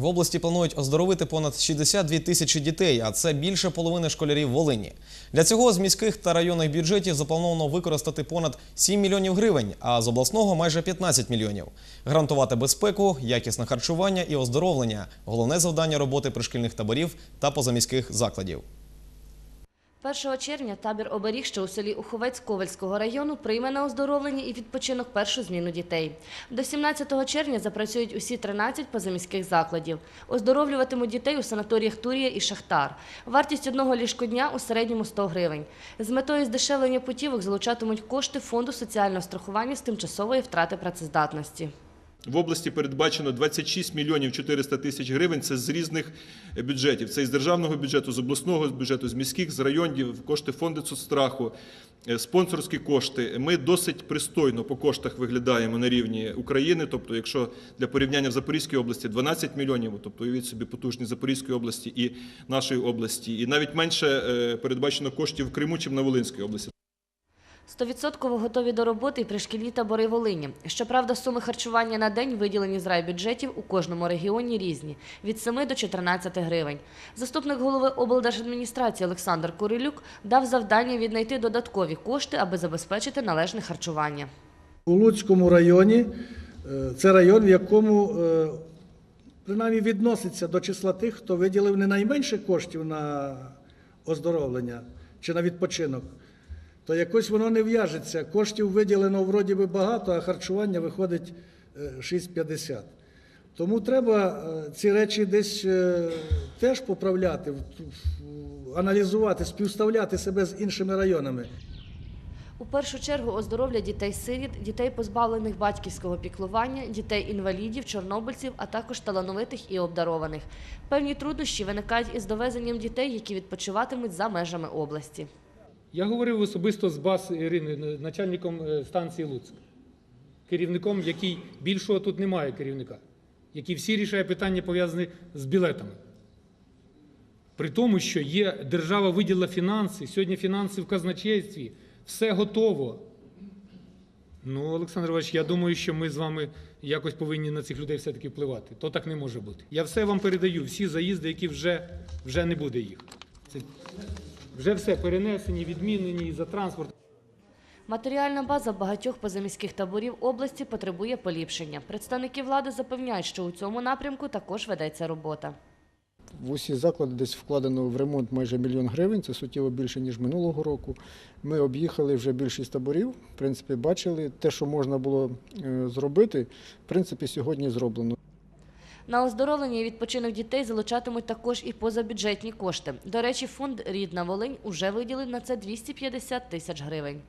В області планують оздоровити понад 62 тисячі дітей, а це більше половини школярів Волині. Для цього з міських та районних бюджетів заплановано використати понад 7 мільйонів гривень, а з обласного майже 15 мільйонів. Гарантувати безпеку, якісне харчування і оздоровлення головне завдання роботи пришкільних таборів та позаміських закладів. 1 червня табір оберіг, що у селі Уховець Ковальського району, прийме на оздоровлення і відпочинок першу зміну дітей. До 17 червня запрацюють усі 13 позаміських закладів. Оздоровлюватимуть дітей у санаторіях Турія і Шахтар. Вартість одного ліжкодня у середньому 100 гривень. З метою здешевлення путівок залучатимуть кошти фонду соціального страхування з тимчасової втрати працездатності. В області передбачено 26 мільйонів 400 тисяч гривень. Це з різних бюджетів. Це із державного бюджету, з обласного бюджету, з міських, з районів, кошти фонду соцстраху, е, спонсорські кошти. Ми досить пристойно по коштах виглядаємо на рівні України. Тобто, якщо для порівняння в Запорізькій області 12 мільйонів, тобто уявіть собі потужність Запорізької області і нашої області, і навіть менше е, передбачено коштів в Криму, чим на Волинській області. Стовідсотково готові до роботи і пришкільні табори Волині. Щоправда, суми харчування на день, виділені з райбюджетів, у кожному регіоні різні – від 7 до 14 гривень. Заступник голови облдержадміністрації Олександр Курилюк дав завдання віднайти додаткові кошти, аби забезпечити належне харчування. У Луцькому районі е, це район, в якому е, принаймні відноситься до числа тих, хто виділив не найменше коштів на оздоровлення чи на відпочинок, то якось воно не в'яжеться. Коштів виділено вроді би багато, а харчування виходить е, 6,50. Тому треба е, ці речі десь е, теж поправляти, аналізувати, співставляти себе з іншими районами. У першу чергу оздоровлять дітей-сиріт, дітей, позбавлених батьківського піклування, дітей-інвалідів, чорнобильців, а також талановитих і обдарованих. Певні труднощі виникають із довезенням дітей, які відпочиватимуть за межами області. Я говорив особисто з БАС Іриною, начальником е, станції Луцьк, керівником, який більшого тут немає керівника, який всі рішає питання пов'язані з білетами. При тому, що є держава виділила фінанси, сьогодні фінанси в казначействі, все готово. Ну, Олександр Іванович, я думаю, що ми з вами якось повинні на цих людей все-таки впливати. То так не може бути. Я все вам передаю, всі заїзди, які вже, вже не буде їх. Це вже все перенесені, відмінені і за транспорт. Матеріальна база багатьох позаміських таборів області потребує поліпшення. Представники влади запевняють, що у цьому напрямку також ведеться робота. В усі заклади десь вкладено в ремонт майже мільйон гривень, це суттєво більше, ніж минулого року. Ми об'їхали вже більшість таборів, в принципі, бачили те, що можна було е, зробити, в принципі, сьогодні зроблено. На оздоровлення і відпочинок дітей залучатимуть також і позабюджетні кошти. До речі, фонд Рідна Волинь уже виділив на це 250 тисяч гривень.